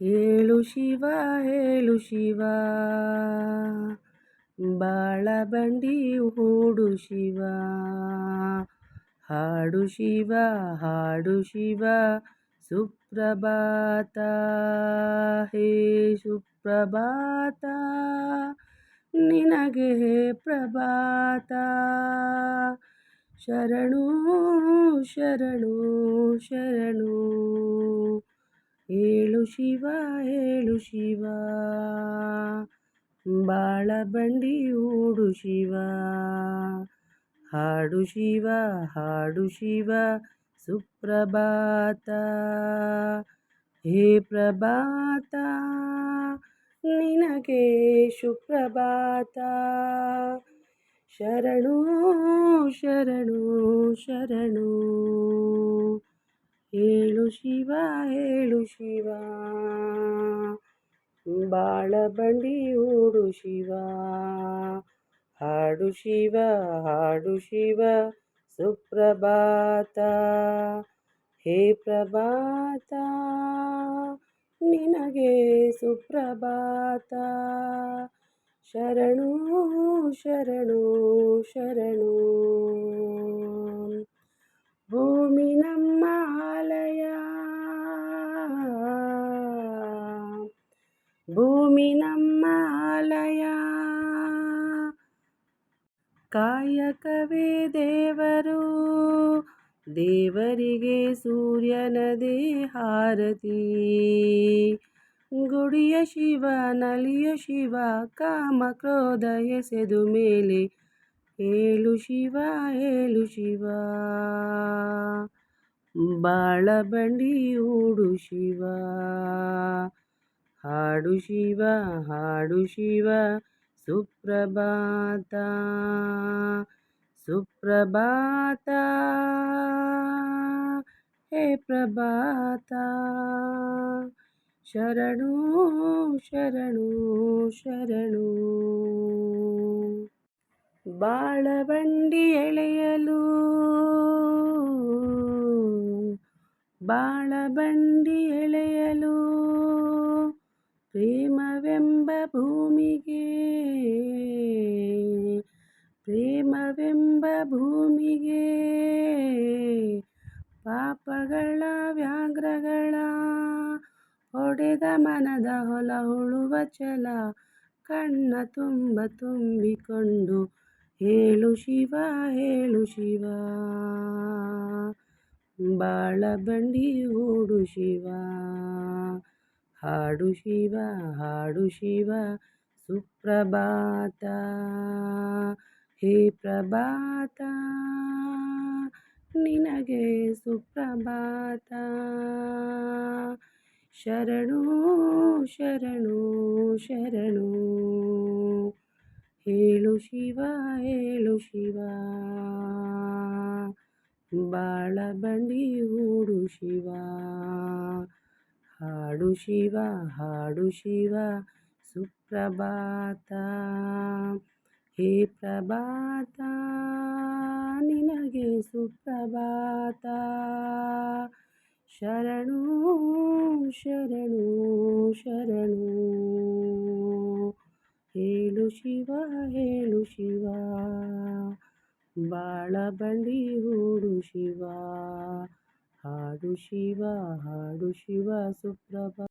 ಹೇಳು ಶಿವ ಹೇಳು ಶಿವ. ಬಾಳ ಬಂಡಿ ಹೂಡು ಶಿವ. ಹಾಡು ಶಿವ ಹಾಡು ಶಿವ. ಸುಪ್ರಭಾತ, ಹೇ ಸುಪ್ರಭಾತ. ನಿನಗೆ ಪ್ರಭಾತ. ಶರಣು ಶರಣು ಶರಣು. ಏಳು ಶಿವ ಏಳು ಶಿವ. ಬಾಳ ಬಂಡಿ ಓಡು ಶಿವ. ಹಾಡು ಶಿವ ಹಾಡು ಶಿವ, ಸುಪ್ರಭಾತ. ಹೇ ಪ್ರಭಾತ, ನಿನಗೆ ಸುಪ್ರಭಾತ. ಶರಣು ಶರಣು ಶರಣು. ಹೇಳು ಶಿವ ಹೇಳು ಶಿವ. ಬಾಳ ಬಂಡಿ ಓಡು ಶಿವ. ಹಾಡು ಶಿವ ಹಾಡು ಶಿವ, ಸುಪ್ರಭಾತ. ಹೇ ಪ್ರಭಾತ, ನಿನಗೆ ಸುಪ್ರಭಾತ. ಶರಣು ಶರಣು ಶರಣು. ಭೂಮಿ ನಮ್ಮ ಆಲಯ. ಕಾಯಕವೇ ದೇವರು, ದೇವರಿಗೆ ಸೂರ್ಯನದೇ ಹಾರತಿ. ಗುಡಿಯ ಶಿವ, ನಲಿಯ ಶಿವ, ಕಾಮ ಕ್ರೋಧ ಎಸೆದು ಮೇಲೆ ಏಳು ಶಿವ ಏಳು ಶಿವ. ಬಾಳ ಬಂಡಿ ಊಡು ಶಿವ. ಹಾಡು ಶಿವ ಹಾಡು ಶಿವ ಸುಪ್ರಭಾತ ಸುಪ್ರಭಾತ ಹೇ ಪ್ರಭಾತ ಶರಣು ಶರಣು ಶರಣು ಬಾಳಬಂಡಿ ಎಳೆಯಲು ಬಾಳಬಂಡಿ ಎಳೆಯಲು ಪ್ರೇಮವೆಂಬ ಭೂಮಿಗೆ. ಪ್ರೇಮವೆಂಬ ಭೂಮಿಗೆ. ಪಾಪಗಳ ವ್ಯಾಘ್ರಗಳ. ಹೊಡೆದ ಮನದ ಹೊಲ ಹುಳುವ ಛಲ. ಕಣ್ಣ ತುಂಬ ತುಂಬಿಕೊಂಡು ಹೇಳು ಶಿವ ಹೇಳು ಶಿವ. ಬಾಳ ಬಂಡಿ ಓಡು ಶಿವ. ಹಾಡು ಶಿವ ಹಾಡು ಶಿವ, ಸುಪ್ರಭಾತ. ಹೇ ಪ್ರಭಾತ, ನಿನಗೆ ಸುಪ್ರಭಾತ. ಶರಣು ಶರಣು ಶರಣು. ಹೇಳು ಶಿವ ಹೇಳು ಶಿವ. ಬಾಳ ಬಂಡಿ ಹೂಡು ಶಿವ. ಹಾಡು ಶಿವ ಹಾಡು ಶಿವ, ಸುಪ್ರಭಾತ. ಹೇ ಪ್ರಭಾತ, ನಿನಗೆ ಸುಪ್ರಭಾತ. ಶರಣು ಶರಣು ಶರಣು. ಹೇಳು ಶಿವ ಹೇಳು ಶಿವ. ಬಾಳ ಬಂಡಿ ಹೂಡು ಶಿವ. ಹಾಡು ಶಿವ ಹಾಡು ಶಿವ ಸುಪ್ರಭ